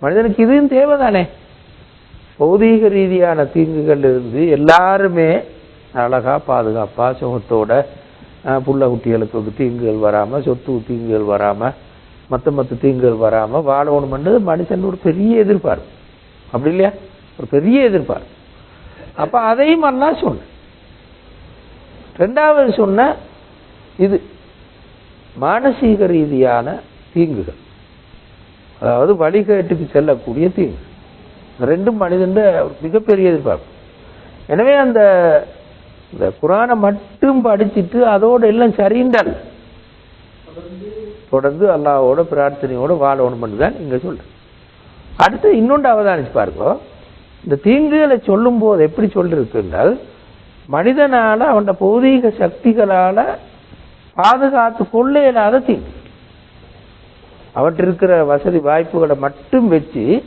மனிதனுக்கு இதுவும் தேவைதானே? பௌதீக ரீதியான தீங்குகள் இருந்து எல்லாருமே அழகாக பாதுகாப்பாக சுகத்தோட புள்ள குட்டிகளுக்கு தீங்குகள் வராமல் சொத்து தீங்குகள் வராமல் மற்ற மற்ற தீங்குகள் வராமல் வாழணும்ன்றது மனுஷன் ஒரு பெரிய எதிர்பார்ப்பு. அப்படி இல்லையா? ஒரு பெரிய எதிர்பார்ப்பு. அப்போ அதையும் அண்ணா சொன்ன. ரெண்டாவது சொன்ன இது மானசீக ரீதியான தீங்குகள். அதாவது வழிகேட்டுக்கு செல்லக்கூடிய தீங்கு ரெண்டும் மனிதன் மிகப்பெரிய எதிர்பார்ப்பு. எனவே அந்த இந்த குரானை மட்டும் படிச்சிட்டு அதோட எல்லாம் சரிந்தால் தொடர்ந்து அல்லாவோட பிரார்த்தனையோட வாழணும் தான் இங்கே சொல்கிறேன் அடுத்து இன்னொன்று அவதானிச்சு பாருங்க. இந்த தீங்குகளை சொல்லும் போது எப்படி சொல்லியிருக்குன்றால் மனிதனால் மனிதனால அவன் பௌதீக சக்திகளால் பாதுகாத்து கொள்ள இயலாத தீங்கு. அவற்றிருக்கிற வசதி வாய்ப்புகளை மட்டும் வச்சு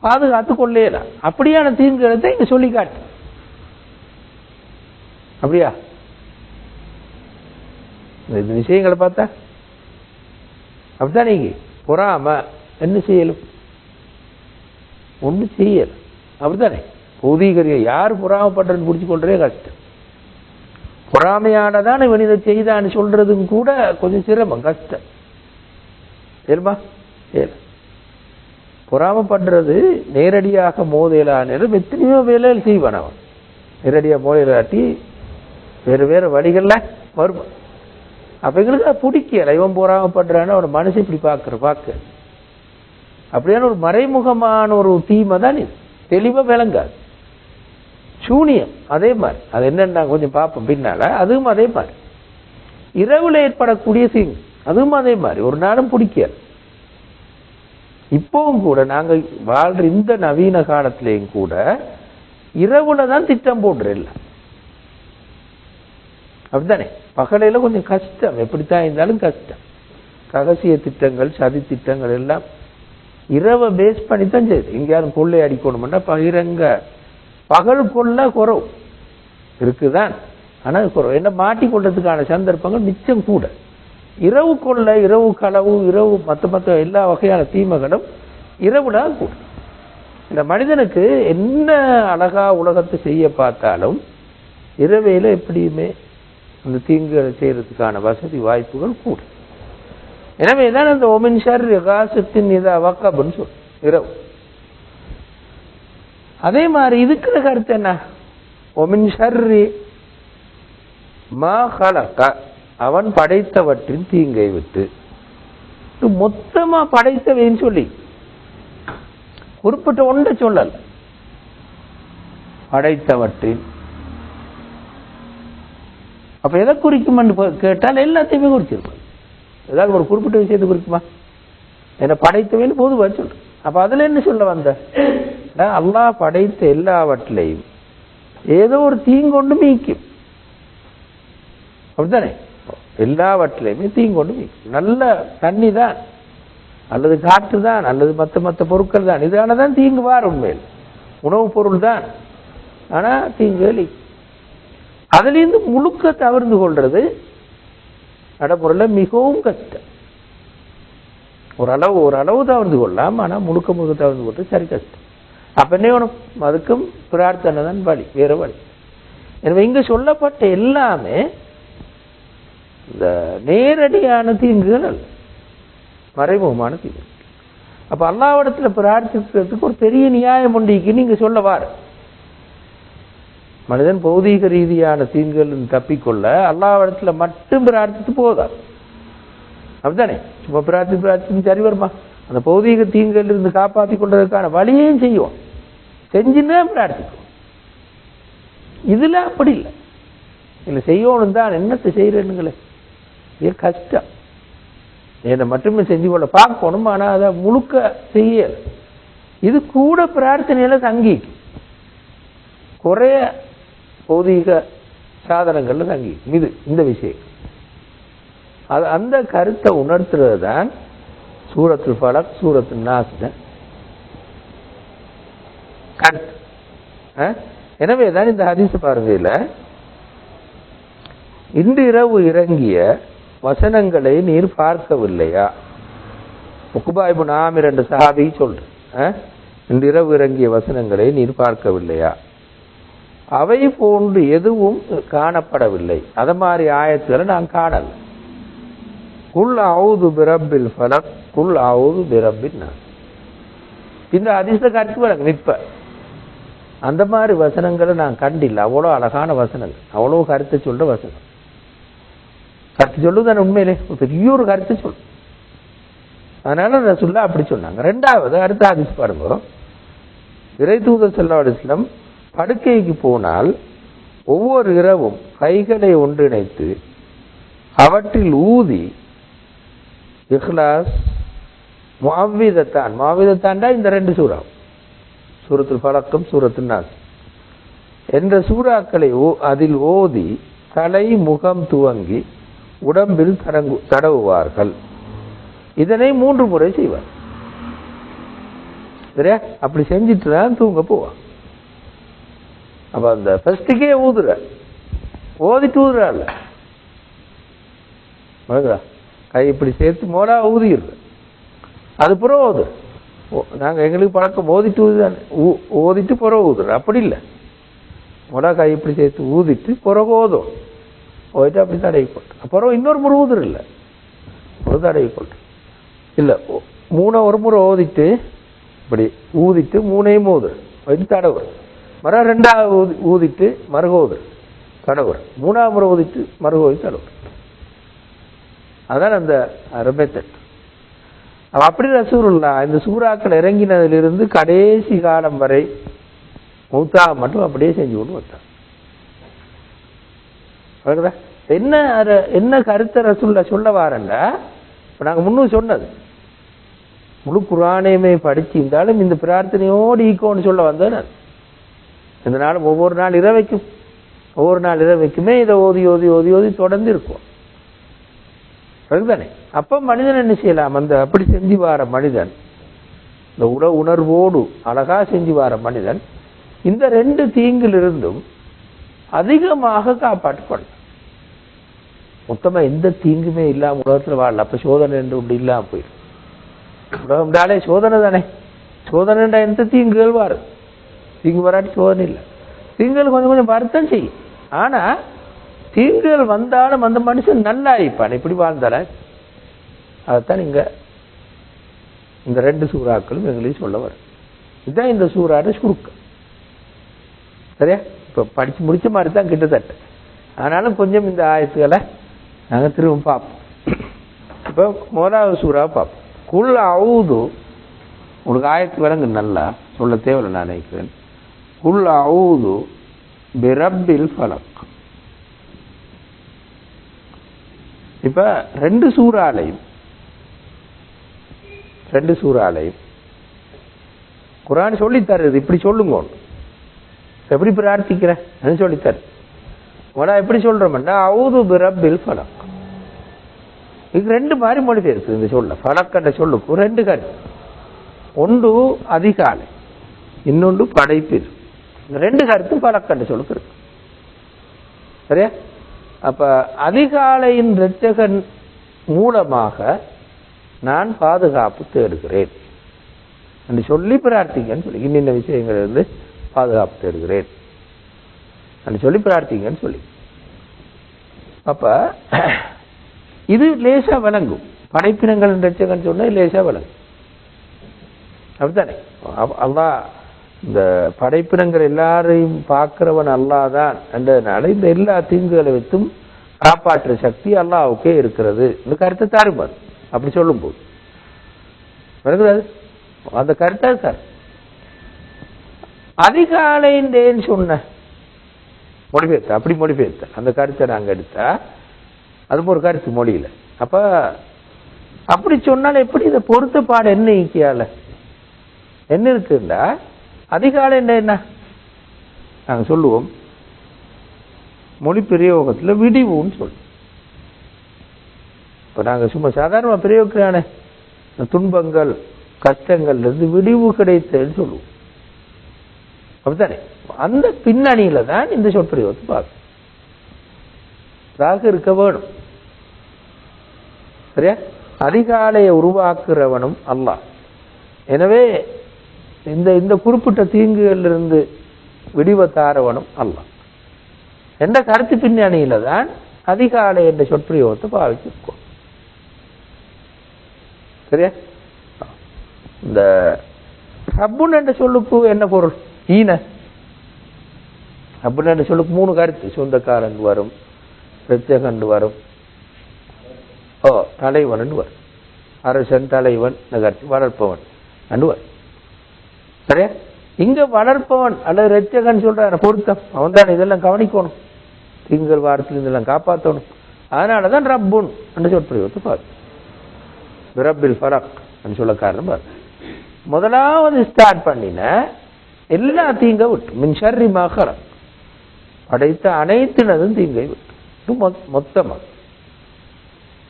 பாதுகாத்து கொள்ள அப்படியான தீங்குகளை இங்க சொல்லி காட்டு. அப்படியா? இந்த இந்த விஷயங்களை பார்த்தா அப்படித்தான் நீங்க பொறாம என்ன செய்யலும்? ஒன்றும் செய்யல. அப்படித்தானே? பௌதீகரிய யார் பொறாமப்படுறன்னு பிடிச்சு கொள்றதே கஷ்டம். பொறாமையானதான் இவன் இதை செய்தான்னு சொல்றதும் கூட கொஞ்சம் சிரமம் கஷ்டம். சரிமா சரி பொறாமப்படுறது நேரடியாக மோதலான எத்தனையோ வேலைகள் செய்வான் அவன். நேரடியாக மோதலாட்டி வேறு வேறு வழிகளில் வருவான். அப்போ எங்களுக்கு அது பிடிக்கல. இவன் பொறாமப்படுறான்னு அவன் மனசு இப்படி பார்க்குற பார்க்க. அப்படியான ஒரு மறைமுகமான ஒரு தீமை தான் இது. தெளிவாக விளங்காது. சூனியம் அதே மாதிரி. அது என்னென்ன கொஞ்சம் பார்ப்போம் பின்னால. அதுவும் அதே மாதிரி. இரவில் ஏற்படக்கூடிய தீங்கு. அதுவும் அதே மாதிரி. ஒரு நாளும் பிடிக்காது இப்பவும் கூட நாங்க வாழ்ற இந்த நவீன காலத்திலையும் கூட இரவுல தான் திட்டம் போடுற எல்லாம் அப்படித்தானே? பகலையில கொஞ்சம் கஷ்டம். எப்படித்தான் இருந்தாலும் கஷ்டம். ரகசிய திட்டங்கள் சதி திட்டங்கள் எல்லாம் இரவை பேஸ் பண்ணி தான் செய்யுது. எங்கேயாவது கொள்ளை அடிக்கணும்னா பகிரங்க. பகல் கொள்ள குறவு. இருக்குதான். ஆனா குறவு. என்ன மாட்டிக்கொள்றதுக்கான சந்தர்ப்பங்கள் மிச்சம் கூட. இரவு கொள்ள இரவு களவு இரவு மற்ற மற்ற எல்லா வகையான தீமைகளும் இரவுல கூடும் இந்த மனிதனுக்கு என்ன அழகா உலகத்தை செய்ய பார்த்தாலும் இரவையில் எப்படியுமே அந்த தீங்குகளை செய்யறதுக்கான வசதி வாய்ப்புகள் கூடும் எனவே தான் அந்த ஒமின் ஷர் காசத்தின் இதை அப்படின்னு சொல் இரவு. அதே மாதிரி இதுக்குற கருத்து என்ன? ஒமின் ஷர்ரி மா ஹலக. அவன் படைத்தவற்றின் தீங்கை விட்டு. மொத்தமா படைத்தவைன்னு சொல்லி. குறிப்பிட்ட ஒன்றை சொல்லல. படைத்தவற்றின். அப்ப எதை குறிக்கும்னு கேட்டால் எல்லாத்தையுமே குறிச்சிருக்கும் ஏதாவது ஒரு குறிப்பிட்ட விஷயத்தை குறிக்குமா? என்ன படைத்தவைன்னு பொதுவா சொல்லு. அப்ப அதுல என்ன சொல்ல வந்த? அல்லாஹ் படைத்த எல்லாவற்றிலையும் ஏதோ ஒரு தீங்கொண்டு மீக்கும் அப்படித்தானே? எல்லாவற்றிலையுமே தீங்கொண்டு மீக்கும் நல்ல தண்ணி தான். அல்லது காற்று தான். அல்லது மத்த மத்த பொருட்கள் தான். இதால தான் தீங்குவார் உண்மையில். உணவுப் பொருள் தான். ஆனா தீங்கு அளிக்கும். அதுலேருந்து முழுக்க தவிர்ந்து கொள்றது நடைமுறையில் மிகவும் கஷ்டம். ஓரளவு ஓரளவு தவிர்த்து கொள்ளலாம். ஆனால் முழுக்க முழுக்க தவிர்த்து கொள்றது சரி கஷ்டம். அப்ப என்ன வேணும்? அதுக்கும் பிரார்த்தனை தான் வழி. வேறு வழி. எனவே இங்கே சொல்லப்பட்ட எல்லாமே இந்த நேரடியான தீங்குகள் அல்ல. மறைமுகமான தீங்கு. அப்ப அல்லாவிடத்துல பிரார்த்திக்கிறதுக்கு ஒரு பெரிய நியாயம் உண்டிக்கு நீங்க சொல்லவார் மனிதன் பௌதீக ரீதியான தீங்குகள் தப்பிக்கொள்ள அல்லாவிடத்துல மட்டும் பிரார்த்தித்து போதா அப்படித்தானே? சும்மா பிரார்த்தி பிரார்த்தி சரி வருமா? அந்த பௌதீக தீங்குகள் இருந்து காப்பாத்தி கொள்றதுக்கான வழியையும் செய்வோம். செஞ்சுன்னு பிரார்த்திக்கும் இதுல அப்படி இல்லை. இல்லை செய்யணும் தான் என்னத்தை செய்யறேனுங்களே இது கஷ்டம். என்னை மட்டுமே செஞ்சு கொள்ள பார்க்கணும் ஆனா அதை முழுக்க செய்யல. இது கூட பிரார்த்தனையில தங்கிக்கும் குறைய பௌதீக சாதனங்கள்ல தங்கி இது இந்த விஷயம். அது அந்த கருத்தை உணர்த்துறது தான் சூரத்து பலக் சூரத்து நாஸ் கருத்து எனவே தான் இந்த ஹதீஸ் பார்வையில் இன்று இரவு இறங்கிய வசனங்களை நீர் பார்க்கவில்லையா? முக்குபாய்பு நாம் இரண்டு சஹாபி சொல்ற இன்றிரவு இறங்கிய வசனங்களை நீர் பார்க்கவில்லையா? அவை போன்று எதுவும் காணப்படவில்லை. அத மாதிரி ஆயத்துகளை நான் காணல. குல் அவுது பிரபில் ஃபலக் குல் அவுது பிரபின் நான் இந்த அதிர்ஷ்ட கருத்து வர நிற்ப அந்த மாதிரி வசனங்களை நான் கண்டில்லை. அவ்வளோ அழகான வசனங்கள் அவ்வளோ கருத்தை சொல்ற வசனம். கருத்து சொல்லுதானே உண்மையிலே? ஒரு பெரிய ஒரு கருத்து சொல்லு அதனால ரசுல்லா அப்படி சொன்னாங்க. ரெண்டாவது அடுத்த ஹதீஸ் பாருங்க. இறை தூதர் ஸல்லல்லாஹு அலைஹி படுக்கைக்கு போனால் ஒவ்வொரு இரவும் கைகளை ஒன்றிணைத்து அவற்றில் ஊதி இஹ்லாஸ் மாவீதத்தான் முஅவ்விதத்தான்டா இந்த ரெண்டு சூறா. சூரத்தில் பழக்கம் சூரத்துல் நாஸ். என்ற சூறாக்களை ஓ- அதில் ஓதி தலை முகம் துவங்கி உடம்பில் தடங்கு தடவுவார்கள். இதனை மூன்று முறை செய்வார். சரியா? அப்படி செஞ்சுட்டு தான் தூங்க போவான் அப்ப அந்த ஃபர்ஸ்டுக்கே ஊதுற. ஓதிட்டு ஊதுறாள் கை இப்படி சேர்த்து மோடா ஊதிடுற. அது புறம் ஓது. நாங்கள் நாங்க எங்களுக்கு பழக்கம் ஓதிட்டு ஊதுதானே. ஊ- ஓதிட்டு புறம் ஊதுற. அப்படி இல்லை. மொடா கை இப்படி சேர்த்து ஊதிட்டு புறகு ஓதும். போயிட்டு அப்படி தடவி போட்டு. அப்புறம் இன்னொரு முறை ஊதுற இல்லை. ஒரு தடவி போட்டு. இல்லை மூணை ஒரு முறை ஓதிட்டு இப்படி ஊதிட்டு மூணையும் ஊது வந்து தடவு மறு ரெண்டாவது ஊதி ஊதிட்டு மறுக ஊது மூணாவது முறை ஊதிட்டு மறுக ஊதி தடவு அதான் அந்த ரபேத்தட் அப்படி ரசூருல்லா இந்த சூறாக்கள் இறங்கினதிலிருந்து கடைசி காலம் வரை மௌத்தாக மட்டும் அப்படியே செஞ்சு கொண்டு வந்தான். என்ன அது என்ன கருத்தை ரசூல்லா சொல்ல வாரல்ல இப்போ நாங்க முன்னும் சொன்னது. முழு குரானையுமே படிச்சிருந்தாலும் இந்த பிரார்த்தனையோடு ஈக்கோன்னு சொல்ல வந்தேன் நான். இந்த நாளும் ஒவ்வொரு நாள் இரவைக்கும் ஒவ்வொரு நாள் இரவைக்குமே இதை ஓதி ஓதி ஓதி ஓதி தொடர்ந்து இருக்கும் அதுதானே அப்ப மனிதன் என்ன செய்யலாம்? அந்த அப்படி செஞ்சு வார மனிதன் இந்த உட உணர்வோடு அழகா செஞ்சு வார மனிதன் இந்த ரெண்டு தீங்கிலிருந்தும் அதிகமாக காப்பாற்றிக்கொள்ள மொத்தமா எந்த தீங்குமே இல்லாம உலகத்துல வாழல. அப்ப சோதனை என்று இப்படி இல்லாம போயிடும். உலகம்னாலே சோதனை தானே. சோதனைன்றா எந்த தீங்குகள் வரும் தீங்கு வராட்டி சோதனை இல்லை. தீங்குகள் கொஞ்சம் கொஞ்சம் வருத்தம் செய்யும். ஆனா தீங்குகள் வந்தாலும் அந்த மனுஷன் நல்லா இருப்பான் இப்படி வாழ்ந்தால அதைத்தான் இங்க இந்த ரெண்டு சூறாக்களும் எங்களையும் சொல்ல வரும். இதுதான் இந்த சூறாட சுருக்கம். சரியா? இப்ப படிச்சு முடிச்ச மாதிரி தான் கிட்டத்தட்ட. ஆனாலும் கொஞ்சம் இந்த ஆயத்துக்களை நாங்கள் திரும்ப பார்ப்போம் இப்போ முதலாவது சூறாவை பார்ப்போம் குல் அவுது உங்களுக்கு ஆயத்து விலங்கு நல்லா சொல்ல தேவையில்லை நான் நினைக்கிறேன். குல் அவுது பிரப்பில் ஃபலக். இப்போ ரெண்டு சூறாலையும் ரெண்டு சூறாலையும் குரான் சொல்லித்தருது இப்படி சொல்லுங்க. எப்படி பிரார்த்திக்கிறேன் அது சொல்லித்தரு உடா எப்படி சொல்கிறோம்னா அவுது பிரப்பில் ஃபலக். இது ரெண்டு மாதிரி மொழி இருக்கு இந்த சொல்ல. பழக்கண்ட சொல்லுக்கு ரெண்டு கருத்து ஒன்று அதிகாலை. இன்னொன்று படைப்பில். இந்த ரெண்டு கருத்தும் பழக்கண்ட சொல்லுக்கு இருக்கு. சரியா? அப்ப அதிகாலையின் இரட்சகன் மூலமாக நான் பாதுகாப்பு தேடுகிறேன். என்று சொல்லி பிரார்த்திங்கன்னு சொல்லி. இன்னின்ன விஷயங்கள் இருந்து பாதுகாப்பு தேடுகிறேன். என்று சொல்லி பிரார்த்திங்கன்னு சொல்லி. அப்போ இது லேசா விளங்கும். படைப்பினங்கள் ரச்சகன் சொன்னா லேசா விளங்கும். அப்படித்தானே? அல்லா இந்த படைப்பினங்கள் எல்லாரையும் பார்க்கிறவன் அல்லாஹ் தான் என்றதுனால இந்த எல்லா தீங்குகளை வைத்தும் காப்பாற்றுற சக்தி அல்லாவுக்கே இருக்கிறது. இந்த கருத்தை தாருமாறு அப்படி சொல்லும்போது. விளங்குது அந்த கருத்தா சார்? அதிகாலைன்றேன்னு சொன்ன. மொழிபெயர்த்த? அப்படி மொழிபெயர்த்த? அந்த கருத்தை நாங்க எடுத்தா அது ஒரு கருத்து மொழியில். அப்போ அப்படி சொன்னால் எப்படி இதை பொருத்த பாட? என்ன ஈக்கியால என்ன இருக்குண்டா அதிகாலம் என்ன என்ன? நாங்கள் சொல்லுவோம். மொழி பிரயோகத்தில் விடிவுன்னு சொல்லுவோம். இப்போ நாங்கள் சும்மா சாதாரணமாக பிரயோகிக்கிறானே. துன்பங்கள் கஷ்டங்கள்லேருந்து விடிவு கிடைத்ததுன்னு சொல்லுவோம். அப்படித்தானே? அந்த பின்னணியில் தான் இந்த சொற்பிரயோகத்தை பார்க்கும் ராகு இருக்க வேணும். சரியா? அதிகாலையை உருவாக்குறவனும் அல்லாஹ். எனவே இந்த இந்த குறிப்பிட்ட தீங்குகளிலிருந்து விடிவ தாரவனும் அல்ல என்ற கருத்து பின்னணியில தான் அதிகாலை என்ற சொற்பிரயோகத்தை பாவிச்சிருக்கோம். சரியா? இந்த ரப்புன் என்ற சொல்லுக்கு என்ன பொருள்? ஈன. ரப்புன் என்ற சொல்லுக்கு மூணு கருத்து. சொந்தக்காரன் வரும் பிரத்யகண்டு வரும். ஓ தலைவன் வரும். அரசன் தலைவன் நகர்த்தி வளர்ப்பவன் அண்டுவர் சரியா? இங்க வளர்ப்பவன் அல்லது ரத்தியகன் சொல்றாரு பொருத்தம். அவன் தான் இதெல்லாம் கவனிக்கணும். திங்கள் வாரத்தில் இதெல்லாம் காப்பாற்றணும். அதனாலதான் ரப்புன் சொற்பொழிவத்தை சொற்பிரயோகத்தை பார்த்து பிரபில் ஃபரக் சொல்ல காரணம் பாரு. முதலாவது ஸ்டார்ட் பண்ணின எல்லா தீங்க விட்டு. மின் ஷர்ரி மகரம் படைத்த அனைத்தினதும் தீங்கை விட்டு. இது மொத்தமா?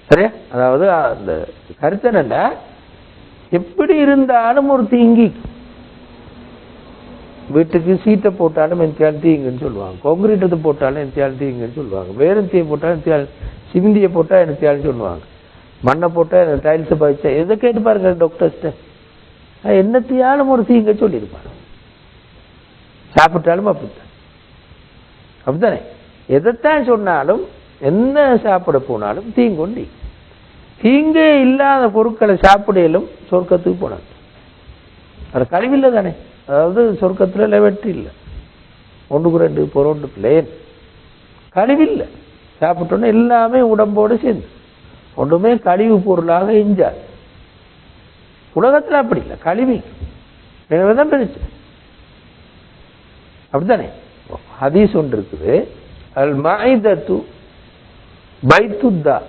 சரியா? அதாவது அந்த கருத்து என்னன்னா எப்படி இருந்தாலும் ஒரு தீங்கி. வீட்டுக்கு சீட்டை போட்டாலும் எந்தியால் தீங்குன்னு சொல்லுவாங்க. கொங்கிரீட்டத்தை போட்டாலும் எந்தியால் தீங்குன்னு சொல்லுவாங்க. வேறந்தியை போட்டாலும் எந்தியால் சிந்தியை போட்டா எந்தியாலும் சொல்லுவாங்க. மண்ணை போட்டா டைல்ஸ் பதிச்சா எதை கேட்டு பாருங்க டாக்டர்ஸ்ட்ட என்னத்தையாலும் ஒரு தீங்க சொல்லியிருப்பாங்க சாப்பிட்டாலும் அப்படித்தான். அப்படித்தானே? எதைத்தான் சொன்னாலும் என்ன சாப்பிட போனாலும் தீங்கொண்டி. தீங்கே இல்லாத பொருட்களை சாப்பிடலும் சொர்க்கத்துக்கு போனாங்க அது கழிவில்லை தானே. அதாவது சொர்க்கத்துல வெற்றி இல்லை. ஒன்றுக்கு ரெண்டு பொருண்டு பிளேன் கழிவில்லை. சாப்பிட்டோன்னே எல்லாமே உடம்போடு சேர்ந்து. ஒன்றுமே கழிவு பொருளாக இஞ்சாது உலகத்துல அப்படி இல்லை. கழிவு. எனவே தான் பெருச்சு அப்படித்தானே? ஹதீஸ் ஒன்று இருக்குது. அல் மாய்தத்து பைத்துத்தா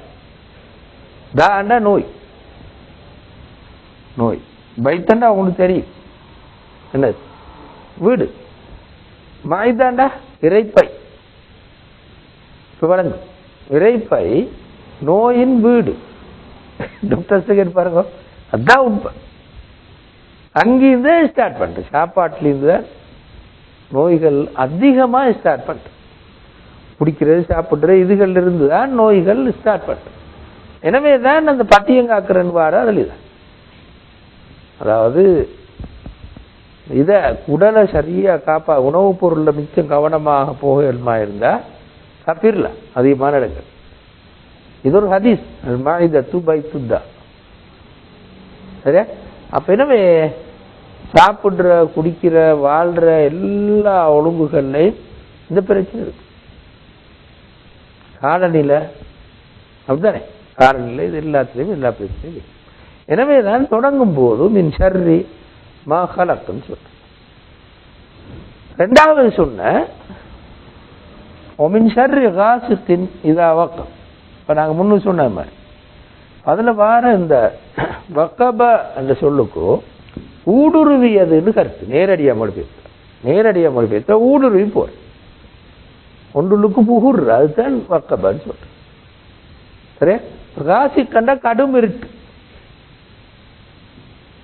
தாண்டா நோய். நோய். பைத்தண்டா உங்களுக்கு தெரியும். என்னது? வீடு. மாய்தாண்டா இறைப்பை. இப்போ வழங்கு இறைப்பை நோயின் வீடு. டாக்டர்ஸ் கேட்டு பாருங்க. அதான் உண்மை. அங்கிருந்தே ஸ்டார்ட் பண்ணிட்டு சாப்பாட்டுலேருந்து தான் நோய்கள் அதிகமாக ஸ்டார்ட் பண்ணிட்டு. குடிக்கிறது சாப்பிட்றது இதுகள்ல இருந்து தான் நோய்கள் ஸ்டார்ட் பண்ணுறேன் எனவே தான் அந்த பட்டியங்காக்கிறன் வார அதில் தான் அதாவது இதை உடலை சரியாக காப்பா உணவுப் பொருளில் மிச்சம் கவனமாக போகமா இருந்தால் தப்பிரல. அதிகமான இடங்கள். இது ஒரு ஹதீஸ். மாநித துபை துத்தா சரியா? அப்போ எனவே சாப்பிட்ற குடிக்கிற வாழ்கிற எல்லா ஒழுங்குகள்லையும் இந்த பிரச்சனை இருக்கு. காலநில அப்படித்தானே? காலநிலை இது எல்லாத்துலேயும் எல்லா பிரச்சனையும் எனவே தான் தொடங்கும் போது மின் ஷர்ரி மா ஹலக்குன்னு சொல்றேன் ரெண்டாவது சொன்ன ஒமின் ஷர்ரி காசித்தின் இதா வக்கம். இப்போ நாங்கள் முன்னு சொன்ன மாதிரி. அதில் வார இந்த வக்கப என்ற சொல்லுக்கும் ஊடுருவியதுன்னு கருத்து. நேரடியாக மொழிபெயர்த்த நேரடியாக மொழிபெயர்த்த ஊடுருவி போகிறேன் ஒன்றுலுக்கு புகுர் அதுதான் வக்கபன்னு சொல்றேன். சரியா? ராசி கடும் இருட்டு.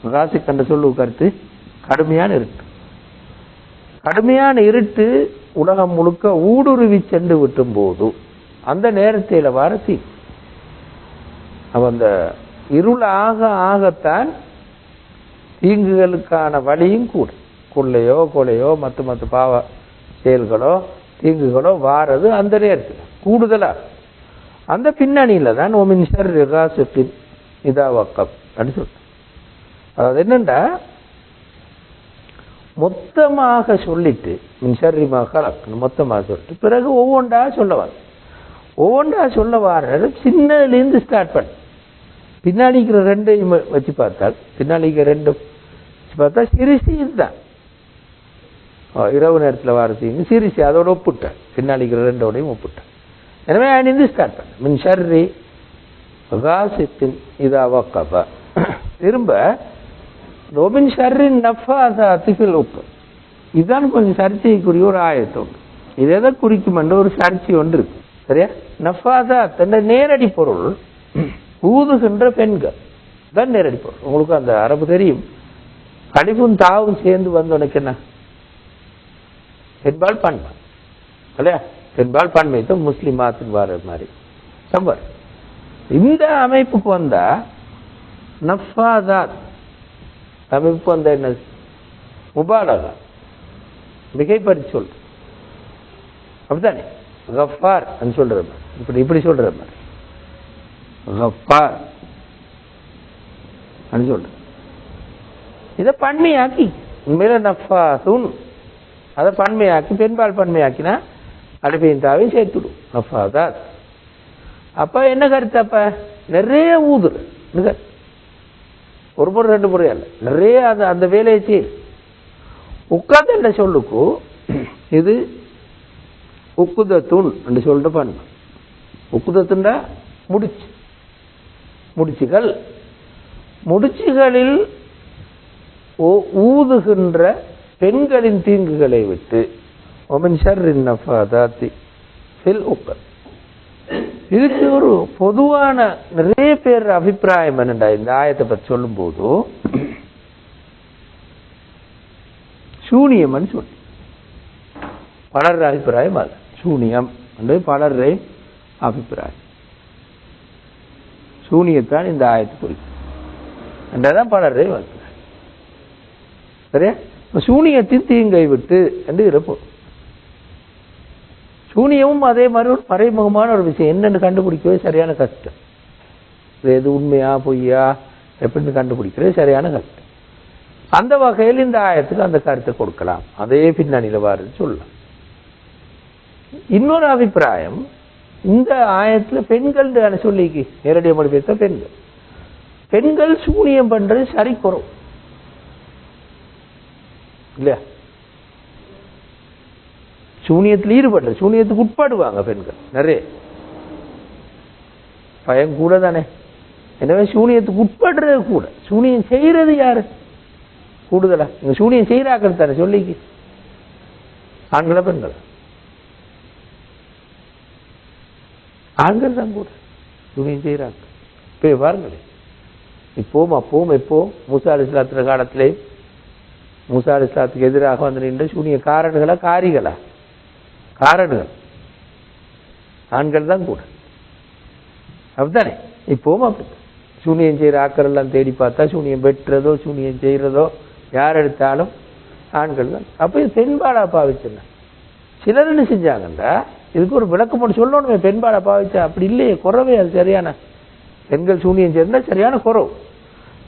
பிரகாசி கண்ட சொல்லு கருத்து கடுமையான இருட்டு. கடுமையான இருட்டு உலகம் முழுக்க ஊடுருவி சென்று விட்டும் போது அந்த நேரத்தில் வாரசி தீ அந்த இருள் ஆக ஆகத்தான் தீங்குகளுக்கான வழியும் கூட. கொள்ளையோ கொலையோ மற்ற மற்ற பாவ செயல்களோ தீங்குகளோ வாரது அந்த நேரத்தில் கூடுதலாக அந்த பின்னணியில் தான் ஓமின் ஷர் ரிகாசுத்தின் இதா வக்கம் அப்படின்னு சொல்றேன் அதாவது என்னென்னா மொத்தமாக சொல்லிட்டு மின்சரி மகளக் மொத்தமாக சொல்லிட்டு பிறகு ஒவ்வொன்றா சொல்ல ஒவ்வொன்றா சொல்ல வர சின்னதுலேருந்து ஸ்டார்ட் பண்ண. பின்னாடிக்கிற ரெண்டையும் வச்சு பார்த்தால் பின்னாடிக்கிற ரெண்டும் வச்சு பார்த்தா சிரிசி இதுதான் இரவு நேரத்தில் வாரத்தையும் சிரிசி அதோட ஒப்புட்டேன். பின்னாடி ரெண்டோடையும் ஒப்புட்டேன். எனவே அணிந்து ஸ்டார்ட் பண்ண மின் ஷர்ரி காசித்தின் இதாவோ வக்கப. திரும்ப ரோபின் ஷர்ரின் நஃபாசா திஃபில் உப்பு இதுதான் கொஞ்சம் சர்ச்சைக்குரிய ஒரு ஆயத்தம் உண்டு. இது எதை குறிக்குமென்ற ஒரு சர்ச்சை ஒன்று இருக்கு. சரியா? நஃபாதா தன்னை நேரடி பொருள் ஊதுகின்ற பெண்கள். தான் நேரடி பொருள். உங்களுக்கு அந்த அரபு தெரியும். கழிவும் தாவும் சேர்ந்து வந்த உனக்கு என்ன? பெண்பால் பண்பா இல்லையா பெண்பால் பன்மை தான் முஸ்லிமாத்தின் வர மாதிரி சம்பர் இந்த அமைப்புக்கு வந்தா நஃபாதாத் அமைப்புக்கு வந்த என்ன முபாலகா மிகைப்பறி சொல் அப்படித்தானே கஃபார் சொல்ற மாதிரி. இப்படி இப்படி சொல்ற மாதிரி கஃபார் அப்படின்னு சொல்ற இதை பன்மையாக்கி உண்மையில நஃபாதுன் அதை பன்மையாக்கி பெண்பால் பன்மையாக்கினா அடிப்பையும் தாவையும் சேர்த்துடும் நஃபாதாத் அப்ப என்ன கருத்து அப்ப? நிறைய ஊதுரு. மிக ஒரு முறை ரெண்டு முறை அல்ல. நிறைய அந்த அந்த வேலையை செய்யுது உட்காந்து என்ன சொல்லுக்கு? இது உக்குதத்துன் என்று சொல்லிட்டு பண்பு. உக்குதத்துண்டா முடிச்சு. முடிச்சுகள். முடிச்சுகளில் ஓ- ஊதுகின்ற பெண்களின் தீங்குகளை விட்டு ஒமன் ஷர்ரின் நஃபாதாத்தி ஃபில் இதுக்கு ஒரு பொதுவான நிறைய பேர் அபிப்பிராயம் என்னண்டா? இந்த ஆயத்தை பற்றி சொல்லும்போது சூனியம்னு சொல்லி. பலர் அபிப்பிராயம் அது சூனியம் என்று பலரை அபிப்பிராயம். சூனியத்தான் இந்த ஆயத்தை குறிக்கும். என்றதான் பலரே வந்து சரியா? சூனியத்தின் தீங்கை விட்டு என்று இருப்போம் சூனியமும் அதே மாதிரி ஒரு மறைமுகமான ஒரு விஷயம். என்னன்னு கண்டுபிடிக்கவே சரியான கஷ்டம். இது எது உண்மையா பொய்யா எப்படின்னு கண்டுபிடிக்கிறது சரியான கஷ்டம். அந்த வகையில் இந்த ஆயத்துக்கு அந்த கருத்தை கொடுக்கலாம். அதே பின்னணியில் வாரு சொல்லலாம். இன்னொரு அபிப்பிராயம் இந்த ஆயத்துல பெண்கள் சொல்லிக்கு நேரடியாக மொழி பேச பெண்கள். பெண்கள் சூனியம் பண்றது சரி குறவு இல்லையா சூனியத்தில் ஈடுபடுறது சூனியத்துக்கு உட்படுவாங்க பெண்கள். நிறைய. பயம் கூட தானே. எனவே சூனியத்துக்கு உட்படுறது கூட. சூனியம் செய்யறது யாரு? கூடுதலா. இங்க சூனியம் செய்யறாக்கள் தானே. சொல்லிக்கு. ஆண்கள பெண்கள்? ஆண்கள் தான் கூட. சூனியம் செய்யறாங்க இப்போ பாருங்களேன். இப்போவும் அப்போவும் எப்போ மூசா அலி இஸ்லாத்துற காலத்திலே மூசா அலி எதிராக வந்து நின்று சூனிய காரணுகளா காரிகளா? காரணுகள் ஆண்கள் தான் கூட. அப்படித்தானே? இப்போவும் அப்படி சூனியம் செய்கிற ஆக்கள் எல்லாம் தேடி பார்த்தா சூனியம் வெட்டுறதோ சூனியம் செய்கிறதோ யார் எடுத்தாலும் ஆண்கள் தான் அப்போ இது பெண்பாடா பாவிச்சுன்னா? சிலர் என்ன செஞ்சாங்கண்டா இதுக்கு ஒரு விளக்கம் ஒன்று சொல்லணுமே. பெண்பாடா பாவிச்சா அப்படி இல்லையே குறவே அது சரியான பெண்கள் சூனியம் செய்யறதுனா சரியான குறவு.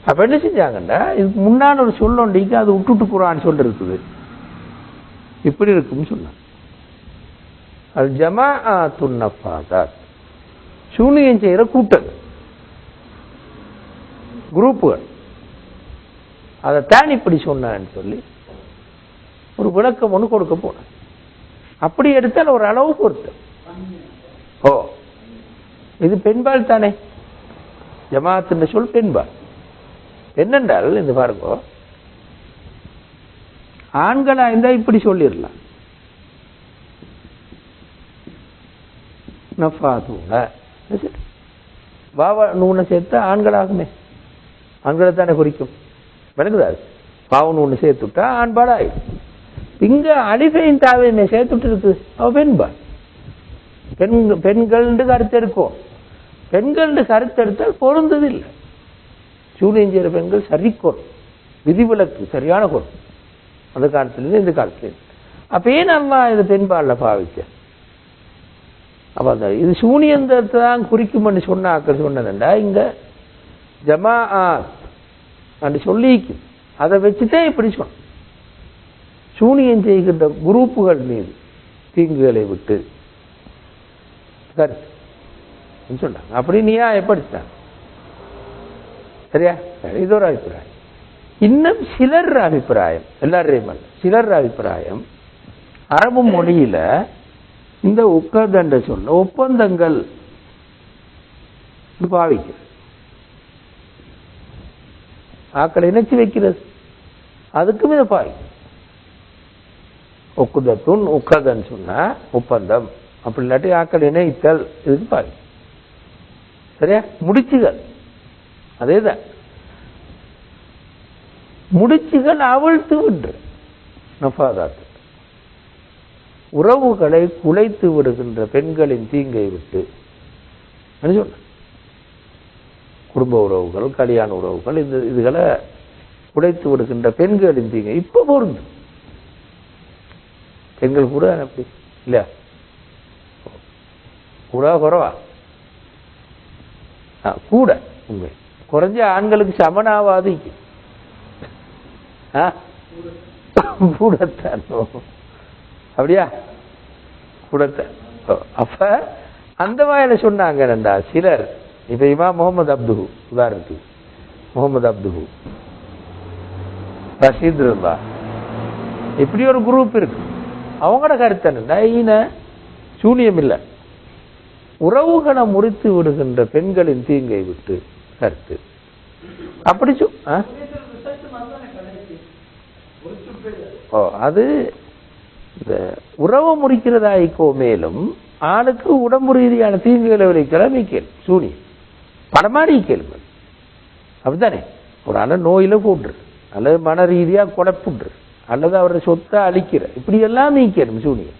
அப்ப என்ன செஞ்சாங்கண்டா? இதுக்கு முன்னாடி ஒரு சொல்லொண்டிக்கு அது விட்டுட்டு போகிறான்னு சொல்லி இருக்குது இப்படி இருக்கும்னு சொன்னாங்க. அது ஜமா துன்னப்பாதாத் சூனியம் செய்கிற கூட்டம் குரூப்புகள். அதைத்தான் இப்படி சொன்னான்னு சொல்லி ஒரு விளக்கம் ஒன்று கொடுக்க போனேன். அப்படி எடுத்தால் ஒரு அளவு பொறுத்து ஓ. இது பெண்பால் தானே? ஜமாத்துன்னு சொல் பெண்பால். என்னென்றால் இந்த பாருங்க. ஆண்களா இருந்தா இப்படி சொல்லிடலாம். பாவா நூனை சேர்த்தா ஆண்களாகுமே. ஆண்களை தானே குறிக்கும். விளங்குதா? அது? பாவ நூனை சேர்த்துட்டா ஆண்பாடா ஆயிடும் இங்க அலிஃபைன் தாவையுமே சேர்த்துட்டு இருக்கு அவ பெண்பாள் பெண் பெண்கள் கருத்து இருக்கும் பெண்கள் கருத்து எடுத்தால் பொருந்தது இல்லை சூனியம் செய்கிற பெண்கள் சரி விதிவிலக்கு சரியான குறம் அந்த காலத்திலிருந்து இந்த காலத்திலிருந்து. அப்ப ஏன் அம்மா இது பெண்பால்ல பாவிக்க? அப்ப அந்த இது சூனியந்தத்தை தான் குறிக்கும்னு சொன்ன சொன்னதுண்டா இங்க ஜமா அப்படி சொல்லிக்கும் அதை வச்சுட்டே இப்படி சொன்ன சூனியம் செய்கின்ற குரூப்புகள் மீது தீங்குகளை விட்டு. கருத்து சொன்னாங்க. அப்படி நியாயப்படுத்தினாங்க சரியா? இது ஒரு அபிப்பிராயம். இன்னும் சிலர் அபிப்பிராயம். எல்லாரையும் சிலர் அபிப்பிராயம். அரபு மொழியில இந்த உக்கதண்ட சொன்ன ஒப்பந்தங்கள் பாவிக்கிறது. ஆக்களை இணைச்சு வைக்கிறது. அதுக்கும் இதை பாவிக்கும் ஒக்குதத்துன் உக்கதன் சொன்னா ஒப்பந்தம். அப்படி இல்லாட்டி ஆக்கள் இணைத்தல் இதுக்கு பாவி சரியா? முடிச்சுகள். அதேதான். முடிச்சுகள் அவிழ்த்து விட்டு நஃபாதாத்து. உறவுகளை குலைத்து விடுகின்ற பெண்களின் தீங்கை விட்டு சொன்ன குடும்ப உறவுகள் கல்யாண உறவுகள் இந்த இதுகளை குலைத்து விடுகின்ற பெண்களின் தீங்கை இப்ப பொருந்து. பெண்கள் கூட அப்படி இல்லையா? கூட குறவா? கூட உண்மை. குறைஞ்ச ஆண்களுக்கு சமனாவாது. இங்க. ஆ? அப்படியா? கூடத்தான். ஓ, அப்ப அந்த வாயில சொன்னாங்க நண்டா சிலர். இப்ப இமா முகமது அப்துஹு உதாரணத்துக்கு. முகமது அப்துஹு. ரஷீத் இருந்தா இப்படி ஒரு குரூப் இருக்கு. அவங்களோட கருத்து என்ன? சூனியம் இல்லை உறவுகளை முறித்து விடுகின்ற பெண்களின் தீங்கை விட்டு கருத்து. அப்படி ஓ அது இந்த உறவு முறிக்கிறதாய்க்கோ மேலும் ஆணுக்கு உடம்பு ரீதியான தீங்குகளை விளைக்கிற மீக்கல் சூனியம் படமாடி கேள்வி அப்படித்தானே? ஒரு ஆளை நோயில கூட்டுரு அல்லது மன ரீதியா குழப்புன்று அல்லது அவருடைய சொத்தை அழிக்கிற. இப்படி எல்லாம் நீக்கணும் சூனியம்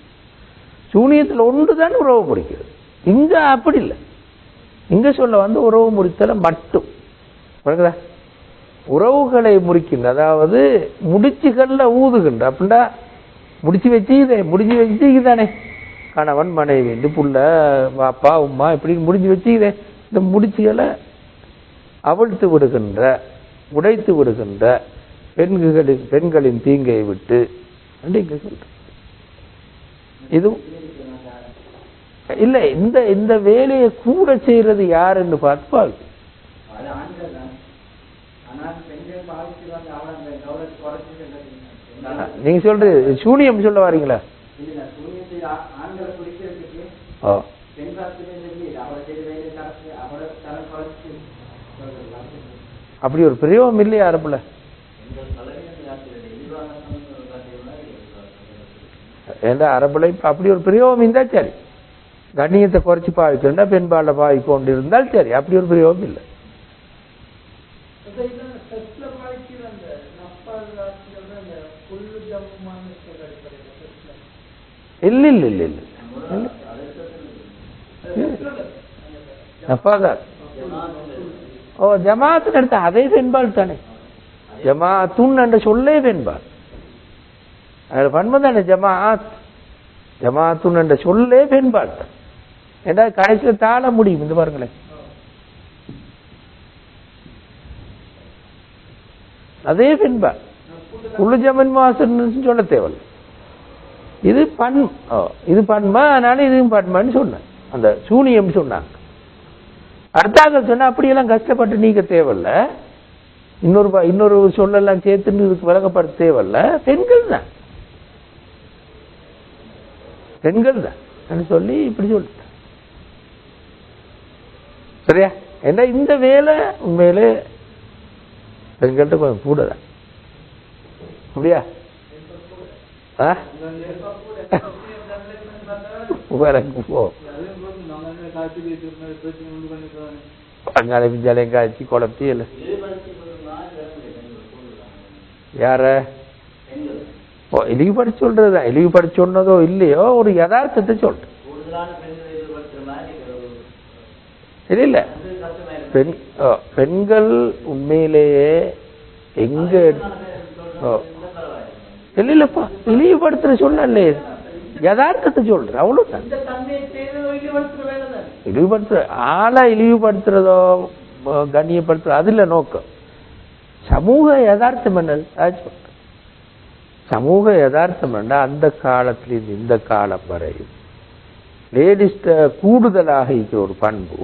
சூனியத்துல ஒன்றுதான் உறவு முறிக்கிறது. இங்க அப்படி இல்லை. இங்க சொல்ல வந்து உறவு முறித்தலை மட்டும். புரியுதா உறவுகளை முறிக்கின்ற அதாவது முடிச்சுகள்ல ஊதுகின்ற அப்படின்னா முடிச்சு வச்சுதே முடிஞ்சு வச்சுதானே கணவன் மனைவி இந்த புள்ள அப்பா உம்மா இப்படி முடிஞ்சு வச்சுதே. இந்த முடிச்சுகளை அவிழ்த்து விடுகின்ற உடைத்து விடுகின்ற பெண்களின் பெண்களின் தீங்கை விட்டு என்று இங்க சொல்றேன். இதுவும் இல்ல இந்த இந்த வேலையை கூட செய்யறது யாருன்னு பார்த்து குறைச்சு நீங்க சொல்றது சூனியம் சொல்ல வாரீங்களா? ஓ அப்படி ஒரு பிரயோகம் இல்லையா அரப்புல எங்கள் தலைமையில் யாத்திரை இழிவான பார்த்தீங்கன்னா ஏண்டா அரபுல இப்ப அப்படி ஒரு பிரயோகம் இருந்தா சரி. கண்ணியத்தை குறைச்சு பாவிக்கிறா பெண்பால பாவிக்க கொண்டு இருந்தால் சரி அப்படி ஒரு பிரயோகம் இல்லை. இல்ல இல்ல இல்ல இல்ல. நஃபாதாத் ஓ ஜமாத்துன்னு எடுத்த அதே பெண்பால் தானே. ஜமாத்துன் என்ற சொல்லே பெண்பால். அதில் பண்பு தானே ஜமாத். ஜமாத்துன் என்ற சொல்லே பெண்பால் தான். ஏண்டா கடைசியில் தாழ முடியும் இந்த பாருங்களேன் அதே பின்ப. குழுஜமன் மாசன் சொல்ல தேவல். இது பண் ஓ, இது பண்மா அதனால இதுவும் பண்மான்னு சொன்னேன் அந்த சூனியம் சொன்னாங்க. அடுத்தாக சொன்னா அப்படியெல்லாம் கஷ்டப்பட்டு நீக்க தேவையில்ல இன்னொரு இன்னொரு சொல்லெல்லாம் சேர்த்துன்னு இதுக்கு விலகப்பட தேவையில்ல பெண்கள் தான். பெண்கள் தான். சொல்லி இப்படி சொல்லிட்டேன் சரியா? ஏன்னா இந்த வேலை உண்மையிலே பெண்கள்கிட்ட கொஞ்சம் கூட தான். அப்படியா? ஆ? உட்காரங்க அங்காள பிஞ்சாலையும் காய்ச்சி குழப்பி இல்லை. யார? ஓ இழிவுபடி சொல்றதுதான் இழிவுபடி சொன்னதோ இல்லையோ ஒரு யதார்த்தத்தை சொல்றேன் கூடுதலான பெண்களை எதிர்பார்க்கிற மாதிரி இல்ல இல்ல பெண் பெண்கள் உண்மையிலேயே எங்க ஓ. இல்லப்பா இழிவுபடுத்துற சொன்னே யதார்த்தத்தை சொல்றேன் அவ்வளவுதான். இழிவுபடுத்துற ஆளா இழிவுபடுத்துறதோ அஹ், கண்ணியப்படுத்துறதோ அது இல்ல நோக்கம். சமூக யதார்த்தம் என்னது அது சொல்றேன். சமூக யதார்த்தம் என்ன? அந்த காலத்திலிருந்து இந்த காலம் வரையும். லேடிஸ்ட கூடுதலாக இருக்கிற ஒரு பண்பு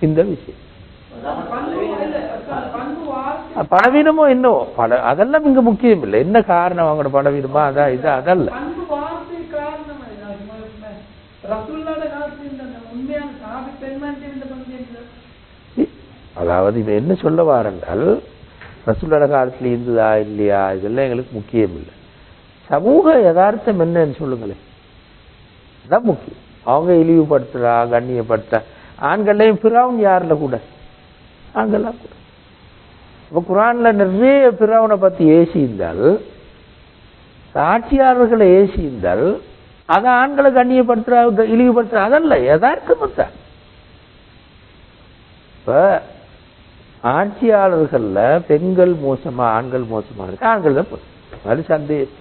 இந்த விஷயம். அஹ், பலவீனமோ என்னவோ? பல அதெல்லாம் இங்க முக்கியம் இல்லை என்ன காரணம் அவங்களோட பலவீனமா? அதான் இது அதல்ல. அதாவது இவன் என்ன சொல்ல வாரென்றால் ரசூலோட காலத்தில் இருந்ததா இல்லையா? இதெல்லாம் எங்களுக்கு முக்கியம் இல்லை சமூக யதார்த்தம் என்னன்னு சொல்லுங்களேன். அதான் முக்கியம். அவங்க இழிவுபடுத்துறா கண்ணியப்படுத்த ஆண்கள்லையும் பிராவுன் யாருல கூட? ஆண்கள்லாம் கூட. இப்போ குரான்ல நிறைய பிராவனை பத்தி ஏசி இருந்தால் ஏசியிருந்தால் ஏசி இருந்தால் அதை ஆண்களை கண்ணியப்படுத்துகிற இழிவுபடுத்துகிற அதல்ல யதார்த்தம் தான். இப்ப ஆட்சியாளர்கள்ல பெண்கள் மோசமா ஆண்கள் மோசமா இருக்கு. ஆண்கள் தான் அது சந்தேகம்.